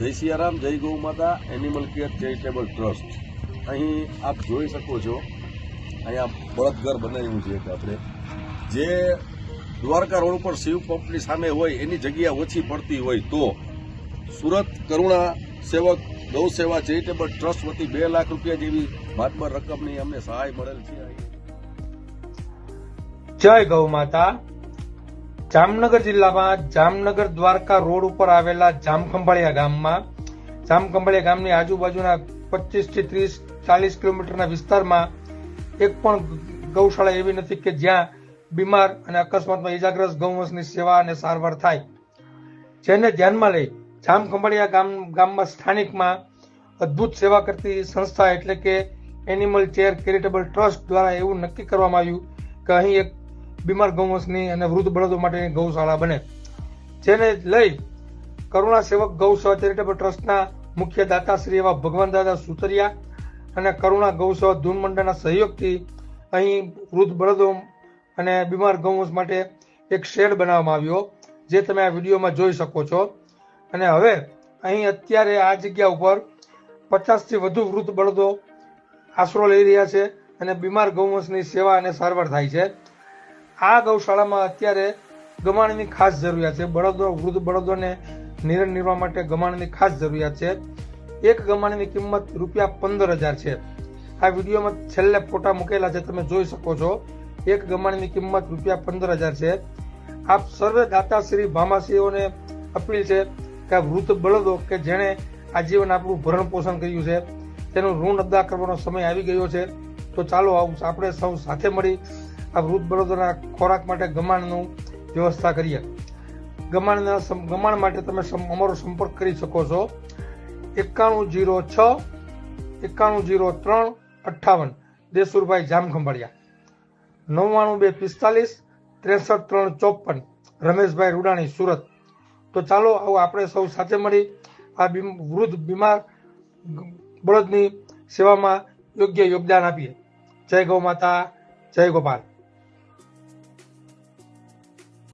જય સિયારામ, જય ગૌ માતા એનિમલ કેર ચેરિટેબલ ટ્રસ્ટ અહીં આપ જોઈ શકો છો, અહીંયા બળદઘર બનાવ્યું છે આપણે. જે દ્વારકા રોડ ઉપર શિવ પંપની સામે હોય, એની જગ્યા ઓછી પડતી હોય તો સુરત કરુણા સેવક, ગૌ સેવા ચેરિટેબલ ટ્રસ્ટ વતી બે લાખ રૂપિયા જેવી માતબર રકમની અમને સહાય મળેલ છે. જય ગૌ માતા. જામનગર જિલ્લામાં જામનગર દ્વારકા રોડ ઉપર આવેલા જામખંભાળિયા ગામમાં, જામખંભાળિયા ગામની આજુબાજુના પચીસથી ત્રીસ, ચાલીસ કિલોમીટરના વિસ્તારમાં એક પણ ગૌશાળા એવી નથી કે જ્યાં બીમાર અને અકસ્માતમાં ઇજાગ્રસ્ત ગૌવંશની સેવા અને સારવાર થાય. જેને ધ્યાનમાં લઈ જામખંભાળિયા ગામ, ગામમાં સ્થાનિકમાં અદ્ભુત સેવા કરતી સંસ્થા એટલે કે એનિમલ ચેર ચેરિટેબલ ટ્રસ્ટ દ્વારા એવું નક્કી કરવામાં આવ્યું કે અહીં એક બીમાર ગૌવંશની અને વૃદ્ધ બળદો માટેની ગૌશાળા બને. જેને લઈ કરુણા સેવક ગૌ સેવા ચેરિટેબલ ટ્રસ્ટના મુખ્ય દાતા શ્રી એવા ભગવાન દાદા સુતરિયા અને કરુણા ગૌ સેવા ધૂન મંડળના સહયોગથી અહીં વૃદ્ધ બળદો અને બીમાર ગૌવંશ માટે એક શેડ બનાવવામાં આવ્યો, જે તમે આ વિડીયોમાં જોઈ શકો છો. અને હવે અહીં અત્યારે આ જગ્યા ઉપર પચાસથી વધુ વૃદ્ધ બળદો આશરો લઈ રહ્યા છે અને બીમાર ગૌવંશની સેવા અને સારવાર થાય છે. આ ગૌશાળામાં અત્યારે ગમાણની ખાસ જરૂરિયાત છે. બળદો, વૃદ્ધ બળદોને નિરણ નિર્વા માટે ગમાણની ખાસ જરૂરિયાત છે. એક ગમાણની કિંમત રૂપિયા પંદર હજાર છે. આ વિડીયોમાં છેલ્લે ફોટા મૂકેલા છે, તમે જોઈ શકો છો. એક ગમાણની કિંમત રૂપિયા પંદર હજાર છે. આપ સર્વે દાતાશ્રી ભામાશ્રીઓને અપીલ છે કે વૃદ્ધ બળદો કે જેણે આજીવન આપણું ભરણ પોષણ કર્યું છે, તેનું ઋણ અદા કરવાનો સમય આવી ગયો છે. તો ચાલો આવું આપણે સૌ સાથે મળી આ વૃદ્ધ બળદોના ખોરાક માટે ગમાણનું વ્યવસ્થા કરીએ. ગમાણના ગમાણ માટે તમે અમારો સંપર્ક કરી શકો છો. એકાણું જીરો છ, એકાણું જીરો ત્રણ, અઠ્ઠાવન. દેસુરભાઈ જામખંભાળિયા. નવ્વાણું બે પિસ્તાલીસ, ત્રેસઠ ત્રણ ચોપન. રમેશભાઈ રૂડાણી, સુરત. તો ચાલો, આવું આપણે સૌ સાથે મળી આ વૃદ્ધ બીમાર બળદની સેવામાં યોગ્ય યોગદાન આપીએ. જય ગૌ માતા, જય ગોપાલ.